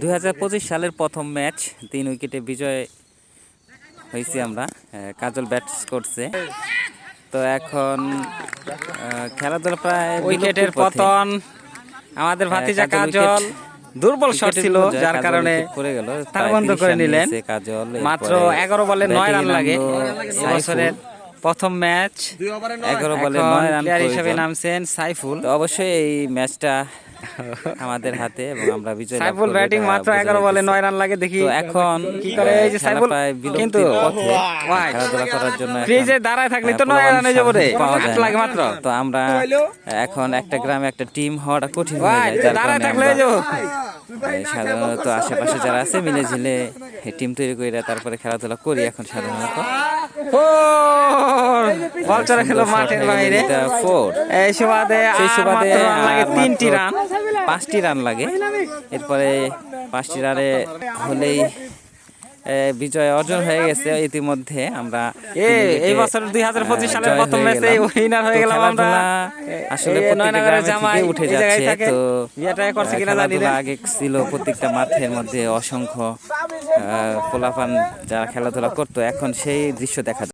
দুই হাজার পঁচিশ সালের প্রথম ম্যাচ তিন উইকেটে বিজয় হয়েছি আমরা কাজল ব্যাট করছে। তো এখন খেলাধুলা প্রায় উইকেটের। পতন আমাদের ভাতিজা কাজল দুর্বল শট ছিল যার কারণে তার বন্ধ 30 করে নিলেন। মাত্র এগারো বলে নয় রান লাগে। বছরের প্রথম ম্যাচ এগারো বলে নয় রান হিসেবে নামছেন সাইফুল। অবশ্যই এই ম্যাচটা আমাদের হাতে এবং আমরা বিজয় লাভ সাইফুল ব্যাটিং মাত্র বোঝা এগারো বলে যাইতেছে। নয় রান লাগে দেখি তো এখন কি করে এই যে সাইফুল? কিন্তু খেলাধুলা করার জন্য ক্রিজে দাঁড়ায় থাকলে তো আহ, নয় পোলাপান রানে যাব রে। আট লাগে মাত্র। তো আমরা এখন একটা গ্রামে একটা টিম হওয়াটা কঠিন হয়ে যায় দাঁড়ায় থাকলে যাব। সাধারণত আশেপাশে যারা আছে মিলে ঝিলে টিম তৈরি করে তারপরে খেলাধুলা করি এখন সাধারণত। ফোর! বল চড়া খেলো মাঠের বাইরে। এটা এই সুবাদে সেই সুবাদে তিনটি রান। পাঁচটি রান লাগে। এরপরে পাঁচটি রানে হলেই বিজয় অর্জন হয়ে গেছে ইতিমধ্যে। আমরা এই বছর দুই হাজার পঁচিশ সালের প্রথম ম্যাচে উইনার হয়ে গেলাম আমরা। আসলে জামাই উঠে যাচ্ছে। তো বিয়েটা করছে কিনা জানি না। খেলাধুলা আগে ছিল প্রত্যেকটা মাঠের মধ্যে অসংখ্য পোলাপান যারা খেলাধুলা করতো এখন সেই দৃশ্য দেখা যায়।